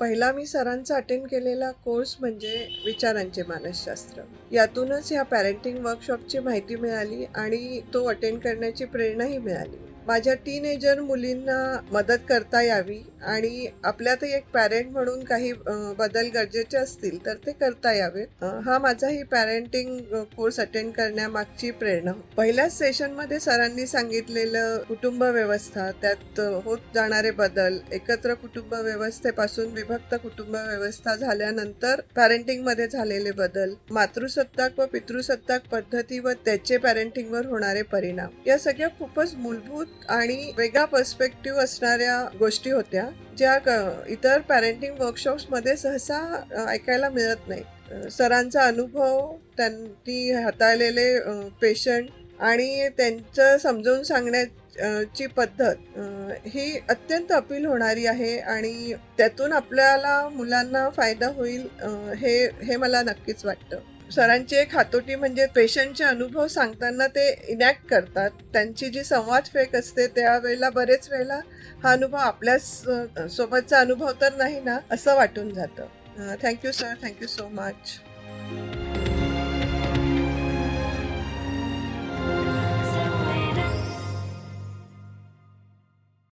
पहिला मी सरांचा अटेंड केलेला कोर्स म्हणजे विचारांचे मानसशास्त्र. यातूनच ह्या पॅरेंटिंग वर्कशॉपची माहिती मिळाली आणि तो अटेंड करण्याची प्रेरणाही मिळाली. माझ्या टीनेजर मुलींना मदत करता यावी आणि आपल्यातही एक पॅरेंट म्हणून काही बदल गरजेचे असतील तर ते करता यावेत हा माझाही पॅरेंटिंग कोर्स अटेंड करण्यामागची प्रेरणा. पहिल्याच सेशनमध्ये सरांनी सांगितलेलं कुटुंब व्यवस्था त्यात होत जाणारे बदल एकत्र कुटुंब व्यवस्थेपासून विभक्त कुटुंब व्यवस्था झाल्यानंतर पॅरेंटिंगमध्ये झालेले बदल मातृसत्ताक व पितृसत्ताक पद्धती व त्याचे पॅरेंटिंगवर होणारे परिणाम. या सगळ्या खूपच मूलभूत आणि वेगळा पर्स्पेक्टिव्ह असणाऱ्या गोष्टी होत्या ज्या क- इतर पॅरेंटिंग वर्कशॉप्समध्ये सहसा ऐकायला मिळत नाही. सरांचा अनुभव त्यांनी हाताळलेले पेशंट आणि त्यांचं समजावून सांगण्याची पद्धत ही अत्यंत अपील होणारी आहे आणि त्यातून आपल्याला मुलांना फायदा होईल हे हे मला नक्कीच वाटतं. सरांची एक हातोटी म्हणजे पेशंटचे अनुभव सांगताना ते इनॅक्ट करतात. त्यांची जी संवाद फेक असते त्यावेळेला बरेच वेळेला हा अनुभव आपल्या सोबतचा अनुभव तर नाही ना असं वाटून जातं. Thank you sir thank you so much